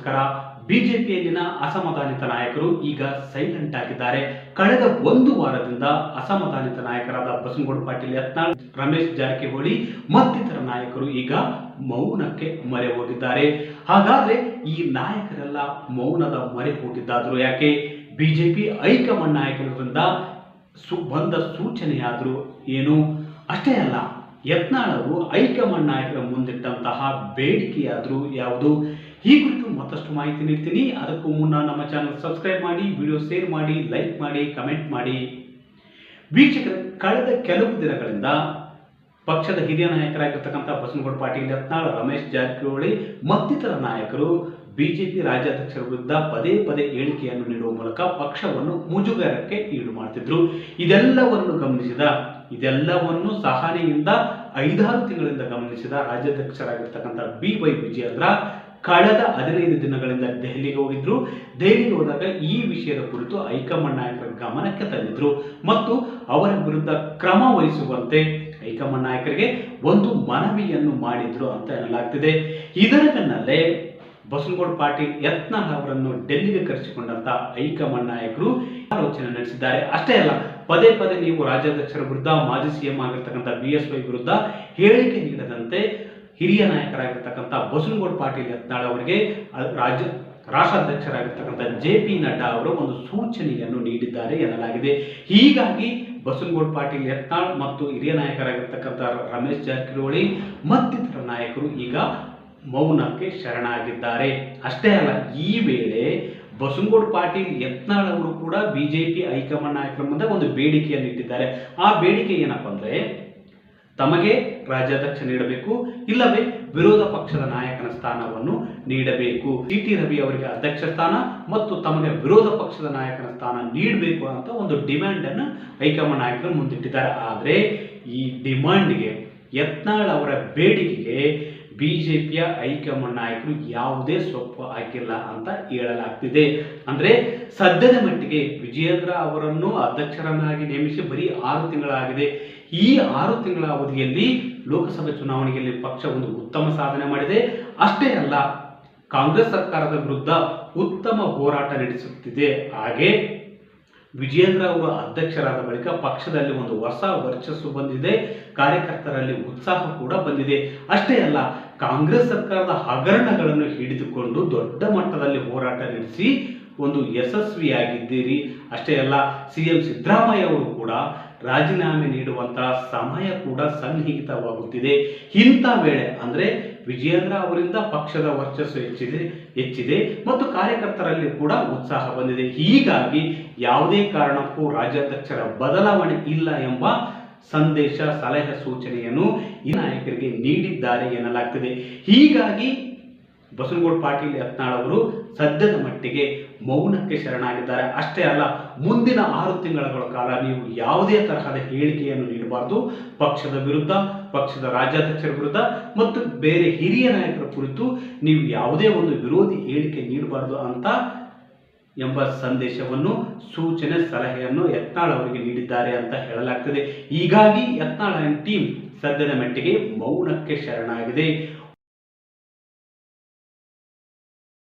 ನಮಸ್ಕಾರ ಬಿಜೆಪಿಯಲ್ಲಿನ ಅಸಮಾಧಾನಿತ ನಾಯಕರು ಈಗ ಸೈಲೆಂಟ್ ಆಗಿದ್ದಾರೆ. ಕಳೆದ ಒಂದು ವಾರದಿಂದ ಅಸಮಾಧಾನಿತ ನಾಯಕರಾದ ಬಸನಗೌಡ ಪಾಟೀಲ್ ಯತ್ನಾಳ್, ರಮೇಶ್ ಜಾರಕಿಹೊಳಿ ಮತ್ತಿತರ ನಾಯಕರು ಈಗ ಮೌನಕ್ಕೆ ಮೊರೆ ಹೋಗಿದ್ದಾರೆ. ಹಾಗಾದ್ರೆ ಈ ನಾಯಕರೆಲ್ಲ ಮೌನದ ಮೊರೆ ಹೋಗಿದ್ದಾದರೂ ಯಾಕೆ? ಬಿಜೆಪಿ ಹೈಕಮಾಂಡ್ ನಾಯಕರಿಂದ ಸು, ಬಂದ ಸೂಚನೆಯಾದರೂ ಏನು? ಅಷ್ಟೇ ಅಲ್ಲ ಯತ್ನಾಳರು ಹೈಕಮಾಂಡ್ ನಾಯಕರ ಮುಂದಿಟ್ಟಂತಹ ಬೇಡಿಕೆಯಾದರೂ ಯಾವುದು? ಈ ಕುರಿತು ಮತ್ತಷ್ಟು ಮಾಹಿತಿ ನೀಡ್ತೀನಿ. ಅದಕ್ಕೂ ಮುನ್ನ ನಮ್ಮ ಚಾನಲ್ ಸಬ್ಸ್ಕ್ರೈಬ್ ಮಾಡಿ, ವಿಡಿಯೋ ಶೇರ್ ಮಾಡಿ, ಲೈಕ್ ಮಾಡಿ, ಕಮೆಂಟ್ ಮಾಡಿ. ವೀಕ್ಷಕರ, ಕಳೆದ ಕೆಲವು ದಿನಗಳಿಂದ ಪಕ್ಷದ ಹಿರಿಯ ನಾಯಕರಾಗಿರ್ತಕ್ಕಂಥ ಬಸನಗೌಡ ಪಾಟೀಲ್ ಯತ್ನಾಳ್, ರಮೇಶ್ ಜಾರಕಿಹೊಳಿ ಮತ್ತಿತರ ನಾಯಕರು ಬಿಜೆಪಿ ರಾಜ್ಯಾಧ್ಯಕ್ಷರ ವಿರುದ್ಧ ಪದೇ ಪದೇ ಹೇಳಿಕೆಯನ್ನು ನೀಡುವ ಮೂಲಕ ಪಕ್ಷವನ್ನು ಮುಜುಗರಕ್ಕೆ ಈಡು ಮಾಡ್ತಿದ್ರು. ಇದೆಲ್ಲವನ್ನು ಗಮನಿಸಿದ, ಇದೆಲ್ಲವನ್ನು ಸಹನೆಯಿಂದ ಐದಾರು ತಿಂಗಳಿಂದ ಗಮನಿಸಿದ ರಾಜ್ಯಾಧ್ಯಕ್ಷರಾಗಿರ್ತಕ್ಕಂಥ ಬಿ ವೈ ವಿಜಯೇಂದ್ರ ಕಳೆದ ಹದಿನೈದು ದಿನಗಳಿಂದ ದೆಹಲಿಗೆ ಹೋಗಿದ್ರು. ದೆಹಲಿಗೆ ಹೋದಾಗ ಈ ವಿಷಯದ ಕುರಿತು ಹೈಕಮಾಂಡ್ ನಾಯಕರ ಗಮನಕ್ಕೆ ತಂದಿದ್ರು. ಮತ್ತು ಅವರ ವಿರುದ್ಧ ಕ್ರಮ ವಹಿಸುವಂತೆ ಹೈಕಮಾಂಡ್ ನಾಯಕರಿಗೆ ಒಂದು ಮನವಿಯನ್ನು ಮಾಡಿದ್ರು ಅಂತ ಹೇಳಲಾಗ್ತಿದೆ ಇದರ ಬೆನ್ನಲ್ಲೇ ಬಸನಗೌಡ ಪಾಟೀಲ್ ಯತ್ನ ಅವರನ್ನು ಡೆಲ್ಲಿಗೆ ಕರೆಸಿಕೊಂಡಂತ ಹೈಕಮಾಂಡ್ ನಾಯಕರು ಆಲೋಚನೆ ನಡೆಸಿದ್ದಾರೆ. ಅಷ್ಟೇ ಅಲ್ಲ, ಪದೇ ಪದೇ ನೀವು ರಾಜ್ಯಾಧ್ಯಕ್ಷರ ವಿರುದ್ಧ, ಮಾಜಿ ಸಿಎಂ ಆಗಿರ್ತಕ್ಕಂಥ ಬಿ ಎಸ್ ವೈ ವಿರುದ್ಧ ಹೇಳಿಕೆ ನೀಡದಂತೆ ಹಿರಿಯ ನಾಯಕರಾಗಿರ್ತಕ್ಕಂಥ ಬಸನಗೌಡ ಪಾಟೀಲ್ ಯತ್ನಾಳ್ ಅವರಿಗೆ ರಾಜ್ಯ, ರಾಷ್ಟ್ರಾಧ್ಯಕ್ಷರಾಗಿರ್ತಕ್ಕಂಥ ಜೆ ಪಿ ನಡ್ಡಾ ಅವರು ಒಂದು ಸೂಚನೆಯನ್ನು ನೀಡಿದ್ದಾರೆ ಎನ್ನಲಾಗಿದೆ. ಹೀಗಾಗಿ ಬಸನಗೌಡ ಪಾಟೀಲ್ ಯತ್ನಾಳ್ ಮತ್ತು ಹಿರಿಯ ನಾಯಕರಾಗಿರ್ತಕ್ಕಂಥ ರಮೇಶ್ ಜಾರಕಿಹೊಳಿ ಮತ್ತಿತರ ನಾಯಕರು ಈಗ ಮೌನಕ್ಕೆ ಶರಣಾಗಿದ್ದಾರೆ. ಅಷ್ಟೇ ಅಲ್ಲ, ಈ ವೇಳೆ ಬಸನಗೌಡ ಪಾಟೀಲ್ ಯತ್ನಾಳ್ ಅವರು ಕೂಡ ಬಿಜೆಪಿ ಹೈಕಮಾಂಡ್ ನಾಯಕರ ಮುಂದೆ ಒಂದು ಬೇಡಿಕೆಯನ್ನು ಇಟ್ಟಿದ್ದಾರೆ. ಆ ಬೇಡಿಕೆ ಏನಪ್ಪ ಅಂದ್ರೆ ತಮಗೆ ರಾಜ್ಯಾಧ್ಯಕ್ಷ ನೀಡಬೇಕು, ಇಲ್ಲವೇ ವಿರೋಧ ಪಕ್ಷದ ನಾಯಕನ ಸ್ಥಾನವನ್ನು ನೀಡಬೇಕು. ಟಿ ಟಿ ರವಿ ಅವರಿಗೆ ಅಧ್ಯಕ್ಷ ಸ್ಥಾನ ಮತ್ತು ತಮಗೆ ವಿರೋಧ ಪಕ್ಷದ ನಾಯಕನ ಸ್ಥಾನ ನೀಡಬೇಕು ಅಂತ ಒಂದು ಡಿಮ್ಯಾಂಡ್ ಅನ್ನು ಹೈಕಮಾಂಡ್ ನಾಯಕರು ಮುಂದಿಟ್ಟಿದ್ದಾರೆ. ಆದರೆ ಈ ಡಿಮ್ಯಾಂಡ್ಗೆ ಯತ್ನಾಳ್ ಅವರ ಬೇಡಿಕೆಗೆ ಬಿಜೆಪಿಯ ಹೈಕಮಾಂಡ್ ನಾಯಕರು ಯಾವುದೇ ಸೊಪ್ಪು ಹಾಕಿಲ್ಲ ಅಂತ ಹೇಳಲಾಗ್ತಿದೆ. ಅಂದ್ರೆ ಸದ್ಯದ ಮಟ್ಟಿಗೆ ವಿಜಯೇಂದ್ರ ಅವರನ್ನು ಅಧ್ಯಕ್ಷರನ್ನಾಗಿ ನೇಮಿಸಿ ಬರೀ ಆರು ತಿಂಗಳಾಗಿದೆ. ಈ ಆರು ತಿಂಗಳ ಅವಧಿಯಲ್ಲಿ ಲೋಕಸಭೆ ಚುನಾವಣೆಯಲ್ಲಿ ಪಕ್ಷ ಒಂದು ಉತ್ತಮ ಸಾಧನೆ ಮಾಡಿದೆ. ಅಷ್ಟೇ ಅಲ್ಲ, ಕಾಂಗ್ರೆಸ್ ಸರ್ಕಾರದ ವಿರುದ್ಧ ಉತ್ತಮ ಹೋರಾಟ ನಡೆಸುತ್ತಿದೆ. ಹಾಗೆ ವಿಜಯೇಂದ್ರ ಅವರು ಅಧ್ಯಕ್ಷರಾದ ಬಳಿಕ ಪಕ್ಷದಲ್ಲಿ ಒಂದು ಹೊಸ ವರ್ಚಸ್ಸು ಬಂದಿದೆ, ಕಾರ್ಯಕರ್ತರಲ್ಲಿ ಉತ್ಸಾಹ ಕೂಡ ಬಂದಿದೆ. ಅಷ್ಟೇ ಅಲ್ಲ, ಕಾಂಗ್ರೆಸ್ ಸರ್ಕಾರದ ಹಗರಣಗಳನ್ನು ಹಿಡಿದುಕೊಂಡು ದೊಡ್ಡ ಮಟ್ಟದಲ್ಲಿ ಹೋರಾಟ ನಡೆಸಿ ಒಂದು ಯಶಸ್ವಿಯಾಗಿದ್ದೀರಿ. ಅಷ್ಟೇ ಅಲ್ಲ ಸಿ ಎಂ ಸಿದ್ದರಾಮಯ್ಯ ಅವರು ಕೂಡ ರಾಜೀನಾಮೆ ನೀಡುವಂತಹ ಸಮಯ ಕೂಡ ಸನ್ನಿಹಿತವಾಗುತ್ತಿದೆ. ಇಂಥ ವೇಳೆ ಅಂದ್ರೆ ವಿಜಯೇಂದ್ರ ಅವರಿಂದ ಪಕ್ಷದ ವರ್ಚಸ್ಸು ಹೆಚ್ಚಿದೆ ಹೆಚ್ಚಿದೆ ಮತ್ತು ಕಾರ್ಯಕರ್ತರಲ್ಲಿ ಕೂಡ ಉತ್ಸಾಹ ಬಂದಿದೆ. ಹೀಗಾಗಿ ಯಾವುದೇ ಕಾರಣಕ್ಕೂ ರಾಜ್ಯಾಧ್ಯಕ್ಷರ ಬದಲಾವಣೆ ಇಲ್ಲ ಎಂಬ ಸಂದೇಶ, ಸಲಹೆ, ಸೂಚನೆಯನ್ನು ಈ ನಾಯಕರಿಗೆ ನೀಡಿದ್ದಾರೆ ಎನ್ನಲಾಗ್ತಿದೆ. ಹೀಗಾಗಿ ಬಸನಗೌಡ ಪಾಟೀಲ್ ಯತ್ನಾಳ್ ಅವರು ಸದ್ಯದ ಮಟ್ಟಿಗೆ ಮೌನಕ್ಕೆ ಶರಣಾಗಿದ್ದಾರೆ. ಅಷ್ಟೇ ಅಲ್ಲ, ಮುಂದಿನ ಆರು ತಿಂಗಳ ಕಾಲ ನೀವು ಯಾವುದೇ ತರಹದ ಹೇಳಿಕೆಯನ್ನು ನೀಡಬಾರದು. ಪಕ್ಷದ ವಿರುದ್ಧ, ಪಕ್ಷದ ರಾಜ್ಯಾಧ್ಯಕ್ಷರ ವಿರುದ್ಧ ಮತ್ತು ಬೇರೆ ಹಿರಿಯ ನಾಯಕರ ಕುರಿತು ನೀವು ಯಾವುದೇ ಒಂದು ವಿರೋಧಿ ಹೇಳಿಕೆ ನೀಡಬಾರದು ಅಂತ ಎಂಬ ಸಂದೇಶವನ್ನು, ಸೂಚನೆ, ಸಲಹೆಯನ್ನು ಯತ್ನಾಳ್ ಅವರಿಗೆ ನೀಡಿದ್ದಾರೆ ಅಂತ ಹೇಳಲಾಗ್ತದೆ. ಹೀಗಾಗಿ ಯತ್ನಾಳ್ ಟೀಮ್ ಸದ್ಯದ ಮಟ್ಟಿಗೆ ಮೌನಕ್ಕೆ ಶರಣಾಗಿದೆ.